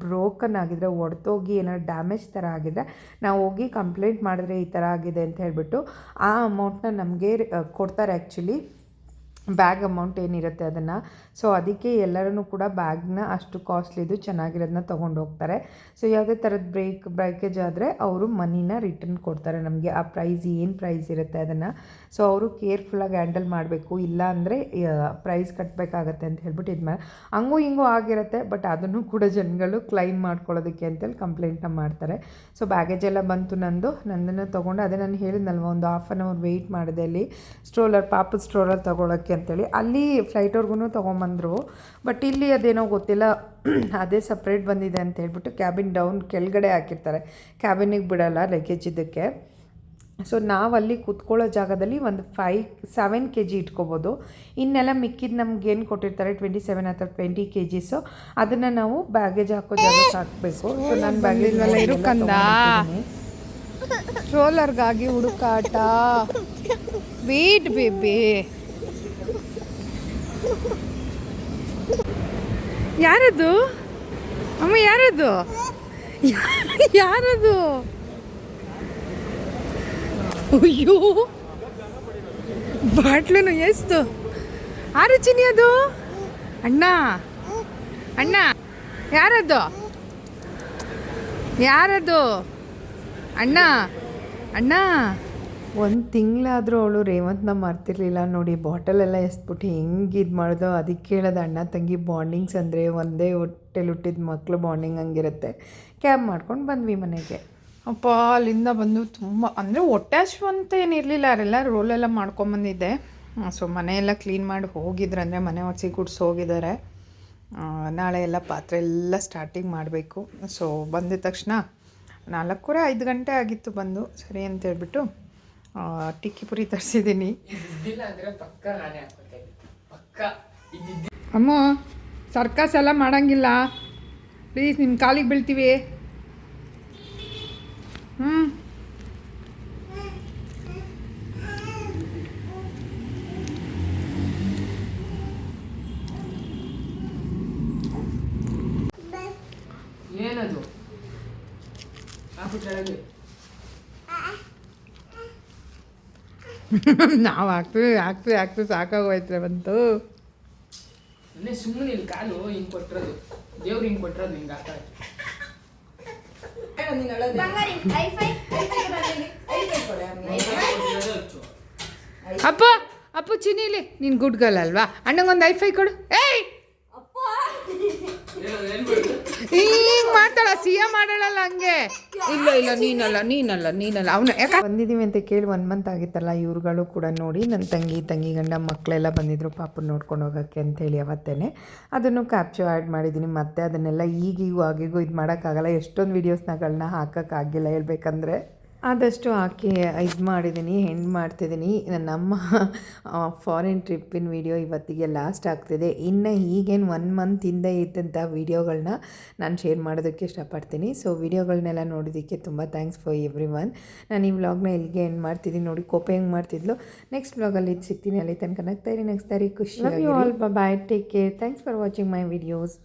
ಬ್ರೋಕನ್ ಆಗಿದ್ರೆ ಒಡೆದೋಗಿ ಏನಾದ್ರು ಡ್ಯಾಮೇಜ್ ಥರ ಆಗಿದ್ರೆ, ನಾವು ಹೋಗಿ ಕಂಪ್ಲೇಂಟ್ ಮಾಡಿದ್ರೆ ಈ ಥರ ಆಗಿದೆ ಅಂತ ಹೇಳಿಬಿಟ್ಟು, ಆ ಅಮೌಂಟ್ನ ನಮಗೆ ಕೊಡ್ತಾರೆ ಆ್ಯಕ್ಚುಲಿ ಬ್ಯಾಗ್ ಅಮೌಂಟ್ ಏನಿರುತ್ತೆ ಅದನ್ನು. ಸೊ, ಅದಕ್ಕೆ ಎಲ್ಲರೂ ಕೂಡ ಬ್ಯಾಗ್ನ ಅಷ್ಟು ಕಾಸ್ಟ್ಲಿದು ಚೆನ್ನಾಗಿರೋದನ್ನ ತೊಗೊಂಡು ಹೋಗ್ತಾರೆ. ಸೊ, ಯಾವುದೇ ಥರದ ಬ್ರೇಕ್ ಬ್ರೇಕೇಜ್ ಆದರೆ ಅವರು ಮನಿನ ರಿಟರ್ನ್ ಕೊಡ್ತಾರೆ ನಮಗೆ. ಆ ಪ್ರೈಸ್ ಏನು ಪ್ರೈಸ್ ಇರುತ್ತೆ ಅದನ್ನು. ಸೊ ಅವರು ಕೇರ್ಫುಲ್ಲಾಗಿ ಹ್ಯಾಂಡಲ್ ಮಾಡಬೇಕು. ಇಲ್ಲ ಅಂದರೆ ಪ್ರೈಸ್ ಕಟ್ಟಬೇಕಾಗತ್ತೆ ಅಂತ ಹೇಳ್ಬಿಟ್ಟು ಇದು ಹಂಗೂ ಹಿಂಗೂ ಆಗಿರುತ್ತೆ ಬಟ್ ಅದನ್ನು ಕೂಡ ಜನಗಳು ಕ್ಲೈಮ್ ಮಾಡ್ಕೊಳ್ಳೋದಕ್ಕೆ ಅಂತೇಳಿ ಕಂಪ್ಲೇಂಟ್ನ ಮಾಡ್ತಾರೆ. ಸೊ ಬ್ಯಾಗೇಜ್ ಎಲ್ಲ ಬಂತು ನಂದು. ನಂದನ್ನು ತೊಗೊಂಡು ಅದೇ ನಾನು ಹೇಳಿದ್ನಲ್ವ, ಒಂದು ಹಾಫ್ ಆನ್ ಅವರ್ ವೆಯ್ಟ್ ಮಾಡಿದೆ ಅಲ್ಲಿ. ಸ್ಟ್ರೋಲರ್ ಪಾಪದ ಸ್ಟ್ರೋಲರ್ ತೊಗೊಳಕ್ಕೆ ಅಂತೇಳಿ. ಅಲ್ಲಿ ಫ್ಲೈಟವ್ರಿಗೂ ತೊಗೊಂಬಂದರು. ಬಟ್ ಇಲ್ಲಿ ಅದೇನೋ ಗೊತ್ತಿಲ್ಲ. ಅದೇ ಸಪ್ರೇಟ್ ಬಂದಿದೆ ಅಂತ ಹೇಳ್ಬಿಟ್ಟು ಕ್ಯಾಬಿನ್ ಡೌನ್ ಕೆಳಗಡೆ ಹಾಕಿರ್ತಾರೆ. ಕ್ಯಾಬಿನಿಗೆ ಬಿಡೋಲ್ಲ ಲಗೇಜ್ ಇದಕ್ಕೆ. ಸೊ ನಾವು ಅಲ್ಲಿ ಕೂತ್ಕೊಳ್ಳೋ ಜಾಗದಲ್ಲಿ ಒಂದು ಫೈ ಸೆವೆನ್ ಕೆ ಜಿ ಇಟ್ಕೋಬೋದು. ಇನ್ನೆಲ್ಲ ಮಿಕ್ಕಿದ್ದು ನಮ್ಗೆ ಏನು ಕೊಟ್ಟಿರ್ತಾರೆ? ಟ್ವೆಂಟಿ ಸೆವೆನ್ ಅಥವಾ ಟ್ವೆಂಟಿ ಕೆ ಜಿಸು ಅದನ್ನು ನಾವು ಬ್ಯಾಗೇಜ್ ಹಾಕೋ ಜಾಗಕ್ಕೆ ಹಾಕಬೇಕು. ಸೊ ನನ್ನ ಬ್ಯಾಗೇಜ್ ಟ್ರೋಲರ್ಗಾಗಿ ಹುಡುಕಾಟ. ವೇಟ್ ಬೇಬಿ ಯಾರದು? ಅಮ್ಮ ಯಾರದು? ಯಾರದು? ಅಯ್ಯೋ. ಬಾಟ್ಲನು ಎಷ್ಟು? ಆರು ಚಿನಿ ಅದು? ಅಣ್ಣ. ಅಣ್ಣ. ಯಾರದು? ಯಾರದು? ಅಣ್ಣ. ಅಣ್ಣ. ಒಂದು ತಿಂಗಳಾದರೂ ಅವಳು ರೇವಂತ್ನ ಮರ್ತಿರ್ಲಿಲ್ಲ. ನೋಡಿ, ಬಾಟಲೆಲ್ಲ ಎಸ್ಬಿಟ್ಟು ಹೆಂಗೆ ಇದು ಮಾಡ್ದೋ ಅದಕ್ಕೆ ಹೇಳೋದು ಅಣ್ಣ ತಂಗಿ ಬಾಂಡಿಂಗ್ಸ್ ಅಂದರೆ ಒಂದೇ ಹೊಟ್ಟೆಲಿ ಹುಟ್ಟಿದ ಮಕ್ಕಳು ಬಾಂಡಿಂಗ್ ಹಂಗಿರುತ್ತೆ. ಕ್ಯಾಬ್ ಮಾಡ್ಕೊಂಡು ಬಂದ್ವಿ ಮನೆಗೆ. ಅಪ್ಪ ಅಲ್ಲಿಂದ ಬಂದು ತುಂಬ ಅಂದರೆ ಹೊಟ್ಟೆ ಹಶ್ವು ಅಂತ ಏನಿರಲಿಲ್ಲ ಅವರೆಲ್ಲ ರೋಲೆಲ್ಲ ಮಾಡ್ಕೊಂಬಂದಿದ್ದೆ ಸೊ ಮನೆಯೆಲ್ಲ ಕ್ಲೀನ್ ಮಾಡಿ ಹೋಗಿದ್ರಂದರೆ ಮನೆ ಒರೆಸಿ ಗುಡ್ಸಿ ಹೋಗಿದ್ದಾರೆ. ನಾಳೆ ಎಲ್ಲ ಪಾತ್ರೆ ಎಲ್ಲ ಸ್ಟಾರ್ಟಿಂಗ್ ಮಾಡಬೇಕು. ಸೊ ಬಂದಿದ ತಕ್ಷಣ ನಾಲ್ಕೂವರೆ ಐದು ಗಂಟೆ ಆಗಿತ್ತು ಬಂದು. ಸರಿ ಅಂತ ಹೇಳ್ಬಿಟ್ಟು ಟಿಕ್ಕಿ ಪುರಿ ತರಿಸಿದ್ದೀನಿ. ಅಮ್ಮ ಸರ್ಕಸ್ ಎಲ್ಲ ಮಾಡಂಗಿಲ್ಲ. ಪ್ಲೀಸ್ ನಿಮ್ಮ ಕಾಲಿಗೆ ಬೀಳ್ತೀವಿ. ನಾವು ಹಾಕ್ತೀವಿ ಹಾಕ್ತೀವಿ ಹಾಕ್ತೀವಿ ಸಾಕಾಗೋಯ್ತು ಬಂತು. ಅಪ್ಪ ಸುಮ್ಮನೆ ಇಲ್ಲಿ ಕಾಲು ಹಿಂಗೆ ಕೊಟ್ಟಿರೋದು ದೇವ್ರು ಹಿಂಗೆ ಕೊಟ್ಟಿರೋದು ಹಿಂಗೆ ಹಾಕ ಅಪ್ಪ ಅಪ್ಪು ಚಿನಿಲಿ ನೀನು ಗುಡ್ ಗರ್ಲ್ ಅಲ್ವಾ? ಅಣ್ಣಂಗೊಂದು ಐಫೈ ಕೊಡು. ಏಯ್! ಸಿಎ ಮಾಡಲ್ಲ ಹಂಗೆ? ಇಲ್ಲ ಇಲ್ಲ, ನೀನಲ್ಲ ನೀನಲ್ಲ ನೀನಲ್ಲ. ಅವನ ಯಾಕೆ ಬಂದಿದ್ದೀವಿ ಅಂತ ಕೇಳಿ ಒನ್ ಮಂತ್ ಆಗಿತ್ತಲ್ಲ, ಇವ್ರುಗಳು ಕೂಡ ನೋಡಿ ನನ್ನ ತಂಗಿ ತಂಗಿ ಗಂಡ ಮಕ್ಕಳೆಲ್ಲ ಬಂದಿದ್ರು ಪಾಪನ ನೋಡ್ಕೊಂಡು ಹೋಗೋಕ್ಕೆ ಅಂತೇಳಿ ಅವತ್ತೇನೆ. ಅದನ್ನು ಕ್ಯಾಪ್ಚರ್ ಆ್ಯಡ್ ಮಾಡಿದ್ದೀನಿ ಮತ್ತೆ ಅದನ್ನೆಲ್ಲ ಈಗೀಗೂ ಆಗಿಗೂ ಇದು ಮಾಡೋಕ್ಕಾಗಲ್ಲ. ಎಷ್ಟೊಂದು ವೀಡಿಯೋಸ್ನಗಳನ್ನ ಹಾಕೋಕ್ಕಾಗಿಲ್ಲ ಹೇಳ್ಬೇಕಂದ್ರೆ. ಆದಷ್ಟು ಆಕೆ ಇದು ಮಾಡಿದ್ದೀನಿ ಹೆಣ್ಣು ಮಾಡ್ತಿದ್ದೀನಿ ನಮ್ಮ ಫಾರಿನ್ ಟ್ರಿಪ್ಪಿನ ವೀಡಿಯೋ ಇವತ್ತಿಗೆ ಲಾಸ್ಟ್ ಆಗ್ತಿದೆ. ಇನ್ನು ಈಗೇನು ಒನ್ ಮಂತ್ ಹಿಂದೆ ಇದ್ದಂಥ ವೀಡಿಯೋಗಳನ್ನ ನಾನು ಶೇರ್ ಮಾಡೋದಕ್ಕೆ ಇಷ್ಟಪಡ್ತೀನಿ. ಸೊ ವೀಡಿಯೋಗಳನ್ನೆಲ್ಲ ನೋಡಿದ್ದಕ್ಕೆ ತುಂಬ ಥ್ಯಾಂಕ್ಸ್ ಫಾರ್ ಎವ್ರಿ ಒನ್ ನಾನು ಈ ವ್ಲಾಗ್ನ ಇಲ್ಲಿಗೆ ಎಂಡ್ ಮಾಡ್ತಿದ್ದೀನಿ ನೋಡಿ. ಕೋಪ ಹೆಂಗೆ ಮಾಡ್ತಿದ್ಲು? ನೆಕ್ಸ್ಟ್ ವ್ಲಾಗಲ್ಲಿ ಇದು ಸಿಗ್ತೀನಿ. ಅಲ್ಲಿ ತನಕ ನಗ್ತಾ ಇರಿ. ನೆಕ್ಸ್ಟ್ ತಾರೀಕು ಖುಷಿ all bye take care thanks for watching my videos